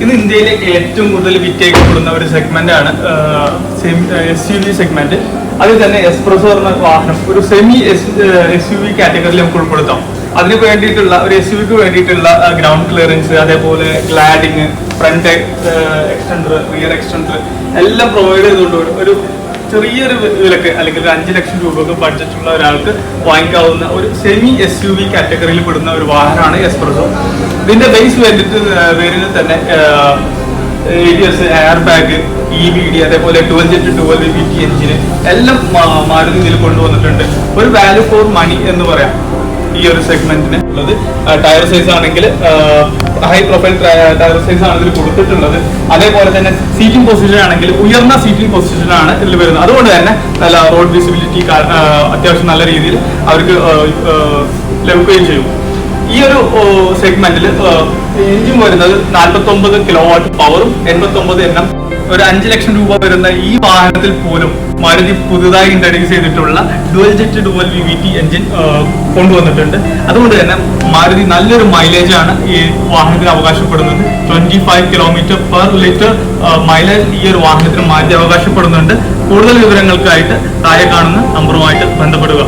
ഇന്ന് ഇന്ത്യയിലെ ഏറ്റവും കൂടുതൽ വിറ്റേക്കപ്പെടുന്ന ഒരു സെഗ്മെന്റ് ആണ് എസ് യു വി സെഗ്മെന്റ് അതിൽ തന്നെ എക്സ്പ്രസോ എന്ന വാഹനം ഒരു സെമി എസ് യു വി കാറ്റഗറിയിൽ നമുക്ക് ഉൾപ്പെടുത്താം. അതിന് വേണ്ടിയിട്ടുള്ള ഒരു എസ് യുവിക്ക് വേണ്ടിയിട്ടുള്ള ഗ്രൗണ്ട് ക്ലിയറൻസ് അതേപോലെ cladding front extender rear extender എല്ലാം പ്രൊവൈഡ് ചെയ്തുകൊണ്ട് ഒരു ചെറിയൊരു വിലക്ക് അല്ലെങ്കിൽ ഒരു അഞ്ച് ലക്ഷം രൂപക്ക് ബഡ്ജറ്റുള്ള ഒരാൾക്ക് വാങ്ങിക്കാവുന്ന ഒരു സെമി എസ് യു വി കാറ്റഗറിയിൽ പെടുന്ന ഒരു വാഹനമാണ് എക്സ്പ്രസോ ഇതിന്റെ ബേസ് വേണ്ടിയിട്ട് വരുന്ന തന്നെ B air bag E B D അതേപോലെ twelve jet twelve V T എഞ്ചിന് എല്ലാം മാരുതി ഇതിൽ കൊണ്ടുവന്നിട്ടുണ്ട്. ഒരു വാല്യൂ ഫോർ മണി എന്ന് പറയാം ഈ ഒരു സെഗ്മെന്റിന് ഉള്ളത് ടയർ സൈസ് ആണെങ്കിൽ ഹൈ പ്രൊഫൈൽ ടയർ സൈസ് ആണ് ഇതിൽ കൊടുത്തിട്ടുള്ളത്. അതേപോലെ തന്നെ സീറ്റിംഗ് പൊസിഷൻ ആണെങ്കിൽ ഉയർന്ന സീറ്റിംഗ് പൊസിഷൻ ആണ് ഇതിൽ വരുന്നത്. അതുകൊണ്ട് തന്നെ നല്ല റോഡ് വിസിബിലിറ്റി അത്യാവശ്യം നല്ല രീതിയിൽ അവർക്ക് ലഭിക്കുകയും ചെയ്യും. ഈ ഒരു സെഗ്മെന്റിൽ എഞ്ചിൻ വരുന്നത് നാൽപ്പത്തി ഒമ്പത് കിലോ വാട്ട് പവറും എൺപത്തി ഒമ്പത് എണ്ണം. ഒരു അഞ്ച് ലക്ഷം രൂപ വരുന്ന ഈ വാഹനത്തിൽ പോലും മാരുതി പുതുതായി ഇൻട്രൊഡ്യൂസ് ചെയ്തിട്ടുള്ള dual jet dual V V T engine കൊണ്ടുവന്നിട്ടുണ്ട്. അതുകൊണ്ട് തന്നെ മാരുതി നല്ലൊരു മൈലേജ് ആണ് ഈ വാഹനത്തിന് അവകാശപ്പെടുന്നത്. Twenty five kilometre per litre mileage ഈ ഒരു വാഹനത്തിന് മാരുതി അവകാശപ്പെടുന്നുണ്ട്. കൂടുതൽ വിവരങ്ങൾക്കായിട്ട് താഴെ കാണുന്ന നമ്പറുമായിട്ട് ബന്ധപ്പെടുക.